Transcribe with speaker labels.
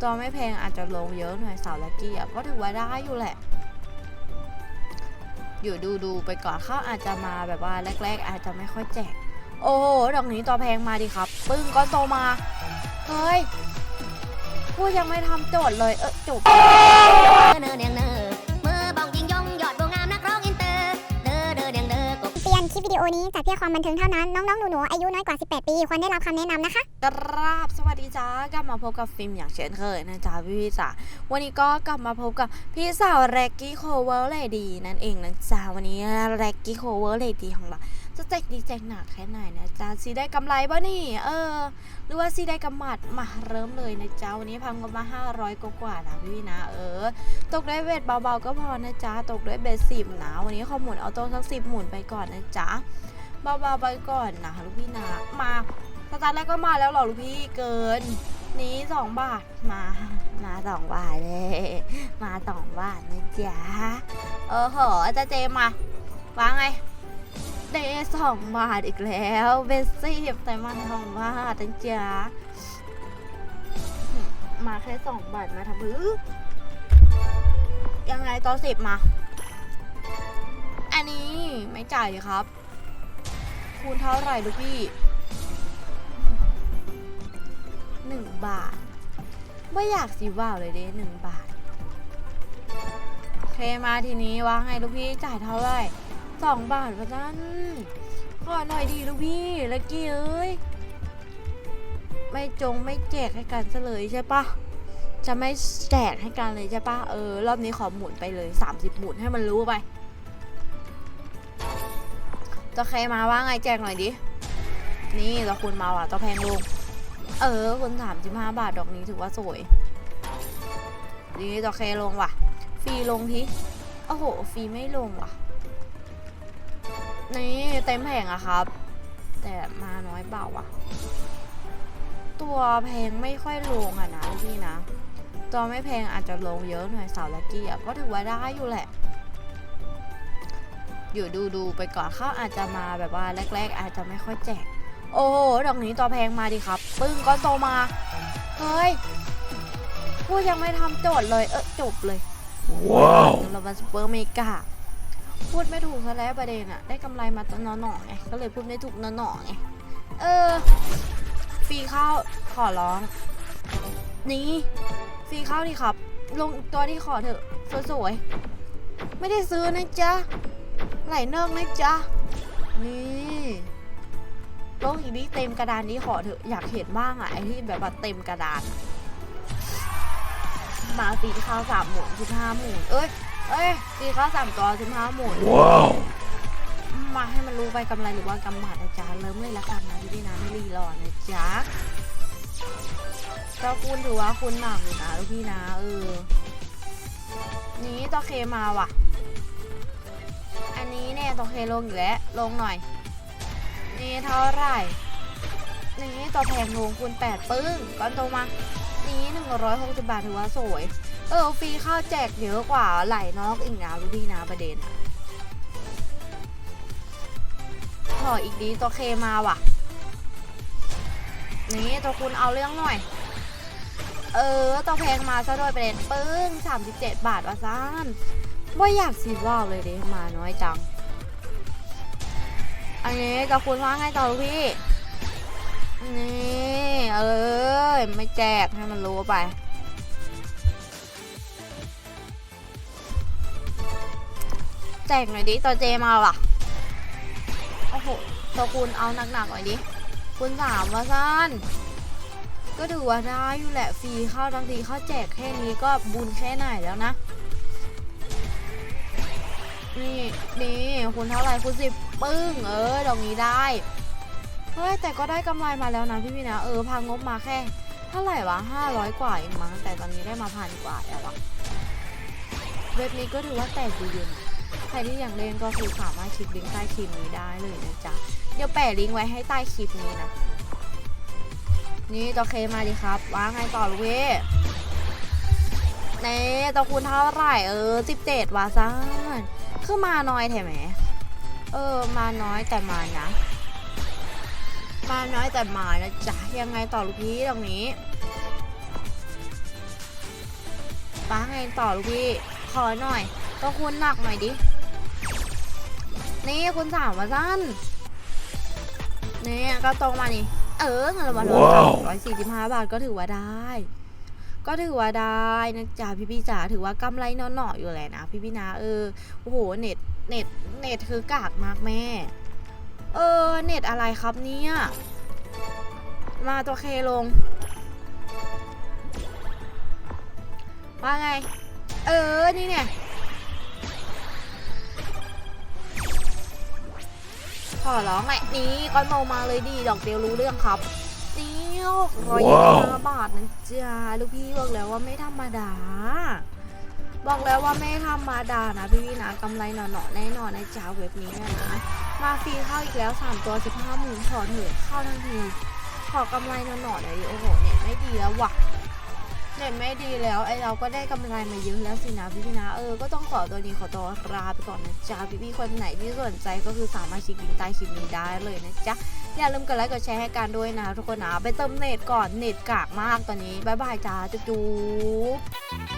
Speaker 1: ตัวไม่แพงอาจจะลงเยอะหน่อยสาวลักกี้อะก็ถือว่าได้อยู่แหละ อยู่ดูดูไปก่อนเข้าอาจจะมาแบบว่าแรก ๆ อาจจะไม่ค่อยแจก โอ้โหดอกนี้ตัวแพงมาดิครับ ปึ้งก้อนโตมา เฮ้ยพูดยังไม่ทำโจทย์เลย เออจบ
Speaker 2: ลิปวิดีโอนี้จัดเพื่อความบันเทิงเท่านั้น น้องๆ หนูๆ อายุน้อยกว่า 18 ปี ควรได้รับคำแนะนำนะคะ
Speaker 1: กราบสวัสดีจ้ากลับมาพบกับฟิล์มอย่างเช่นเคยนะจ๊ะพี่พี่จ๋าวันนี้ก็กลับมาพบกับพี่สาวแร็กกี้โคเวอร์เลดีนั่นเองนะจ๊ะวันนี้แร็กกี้โคเวอร์เลดีของเรา จะแจกดีแจกหนักแค่ไหนนะจ๊ะซีได้กำไรป่ะนี่ เออ หรือว่าซีได้กำหมัดมาเริ่มเลยนะจ๊ะวันนี้พังกันมา 500 กว่าๆนะพี่พี่นะ เออ ตกด้วยเวทเบาๆก็พอนะจ๊ะตกด้วยเบสสิบนะวันนี้ขอหมุนเอาตัวสักสิบหมุนไปก่อนนะจ๊ะเบาๆไปก่อนนะลูกพี่นะมาสตาร์ทแรกก็มาแล้วหรอลูกพี่เกิน นี้สองบาทมา มาสองบาทเลย มาสองบาทนะจ๊ะเออเหอะอาจารย์เจมมาว่าไง เดย์สองบาทอีกแล้วเบสสิบแต่มันสองบาทนะจ๊ะมาแค่สองบาทมาทำมือยังไงต่อสิบมา อันนี้ไม่จ่ายเลยครับ คูณเท่าไหร่ลูกพี่หนึ่งบาท ไม่อยากสิว่าวเลยเด้หนึ่งบาท โอเคมาทีนี้ว่าไงลูกพี่จ่ายเท่าไหร่ สองบาทวะนั่นขอหน่อยดีลูกพี่ลักกี้เอ้ย ไม่จงไม่แจกให้กันซะเลยใช่ปะจะไม่แจกให้กันเลยใช่ปะเออ รอบนี้ขอหมุนไปเลย 30 หมุนให้มันรู้ไป จะใครมาว่าไงแจกหน่อยดิ นี่ตัวคุณมาว่ะตัวแพงลง เออคุณสามสิบห้าบาทดอกนี้ถือว่าสวย นี่ตัวเคลงว่ะ ฟรีลงทีโอ้โห ฟรีไม่ลงว่ะ นี่เต็มแผงอะครับ แต่มาน้อยเปล่าว่ะตัวแพงไม่ค่อยลงอะนะพี่นะ ตัวไม่แพงอาจจะลงเยอะหน่อยสาวลักกี้อะก็ถือว่าได้อยู่แหละ อยู่ดูดูๆไปก่อนเข้าอาจจะมาแบบว่าแรก ๆ อาจจะไม่ค่อยแจก โอ้โหดอกนี้ตัวแพงมาดิครับปึ้งก้อนโตมาเฮ้ยพูดยังไม่ทำโจทย์เลยเออจบเลย ว้าวเรามาซูเปอร์เมกา พูดไม่ถูกซะแล้วประเด็นอะได้กำไรมาตอนหน่อไงก็เลยพูดไม่ถูกนหน่อไงเออฟรีข้าวขอร้องนี่ฟรีข้าวดิครับ ลงตัวที่ขอเถอะสวยๆไม่ได้ซื้อนะจ๊ะไหลเนิกนะจ๊ะนี่ลงอีกนี้เต็มกระดานนี้ขอเถอะอยากเห็นบ้างอะไอที่แบบว่าเต็มกระดานมาฟรีข้าวสามหมุนสิบห้าหมุนเอ้ย เอ้ยฟรีข้าวสามตัวสิบห้าหมุน
Speaker 3: Wow.
Speaker 1: มาให้มันรู้ไปกำไรหรือว่ากำหมัดนะจ๊ะเริ่มเลยละกันนะพี่พี่นะไม่รีรอนะจ๊ะเจ้าคุณถือว่าคุณหนักอยู่นะลูกพี่นะเออนี้ตัวเคมาว่ะ อันนี้เนี่ยตัวเคลงอยู่แล้วลงหน่อย นี่เท่าไหร่นี่ตัวแพงลงคูณแปดปึ้งก้อนโตมานี้หนึ่งร้อยหกสิบบาทถือว่าสวย เออฟรีข้าวแจกเยอะกว่าไหลนอกอีกนะลูกพี่นะประเด็นอะขออีกดีตัวเคมาว่ะ นี่ตัวคุณเอาเรื่องหน่อย เออตัวแพงมาซะด้วยประเด็นปึ้ง37บเจ็ดบาทวะซ่านว่าอยากสิว่าวเลยด้มาน้อยจัง อันนี้ตัวคุณว่าไงต่อลูกพี่นี่เออไม่แจกให้มันรู้ไป แจกหน่อยดิตัวเจมาว่ะโอ้โหตัวคุณเอาหนักๆหน่อยดิคุณสามวะซันก็ถือว่าได้อยู่แหละฟรีเข้าทั้งทีเข้าแจกแค่นี้ก็บุญแค่ไหนแล้วนะ นี่นี่คุณเท่าไหร่คุณสิบปึ้ง เออดอกนี้ได้ เฮ้ย แต่ก็ได้กำไรมาแล้วนะพี่พี่นะ เออพางบมาแค่ เท่าไหร่วะห้าร้อยกว่าเองมั้งแต่ตอนนี้ได้มาพันกว่าแล้วอะเว็บนี้ก็ถือว่าแตกดีอยู่นะ ใครที่อยากเล่นก็คือสามารถคลิกลิงก์ใต้คลิปนี้ได้เลยนะจ๊ะ เดี๋ยวแปะลิงก์ไว้ให้ใต้คลิปนี้นะ นี่ตัวเคมาดิครับ ว่าไงต่อลูกเว้ยเน่ตัวคุณเท่าไหร่เออสิบเจ็ดวาซ่านคือมาน้อยแถมแหมเออ มาน้อยแต่มานะ มาน้อยแต่มานะจ๊ะ ยังไงต่อลูกพี่ตรงนี้ป้าไงต่อลูกพี่ ขอหน่อยก็คุณหนักหน่อยดิ นี่คุณสามมาสั้นนี่ก็ตรงมานี่ เออเงินรางวัลร้อยสี่สิบห้าบาทก็ถือว่าได้ ก็ถือว่าได้นะจ๊ะพี่พี่ๆจ๋าถือว่ากำไรเนาะๆอยู่แหละนะพี่พี่ๆนะเออโอ้โหเน็ตเน็ตเน็ตคือกากมากแม่ เออเน็ตอะไรครับเนี่ยมาตัวเคลง ว่าไง เออ นี่เนี่ย อร้องไงนี่ก้อนโมมาเลยดีดอกเดียวรู้เรื่องครับนี่หกร้อยห้าบาทนะจ๊ะลูกพี่บอกแล้วว่าไม่ธรรมดา บอกแล้วว่าไม่ธรรมดานะพี่พี่ๆนะกำไรหน่อๆแน่นอนในจ้าเว็บนี้นะ มาฟรีเข้าอีกแล้ว3ตัว15หมื่นขอเถอะเข้าทันที ขอกำไรหน่อๆหน่อยโอ้โหเน็ตไม่ดีแล้วว่ะ เน็ตไม่ดีแล้วไอเราก็ได้กำไรมาเยอะแล้วสินะพี่พี่ๆนะเออก็ต้องขอตัวนี้ขอตัวลาไปก่อนนะจ๊ะพี่พี่ๆคนไหนที่สนใจก็คือสามารถคลิกลิงก์ใต้คลิปนี้ได้เลยนะจ๊ะอย่าลืมกดไลค์กดแชร์ให้กันด้วยนะทุกคนนะไปเติมเน็ตก่อนเน็ตกากมากตอนนี้บ๊ายบายจ้าจุ๊บ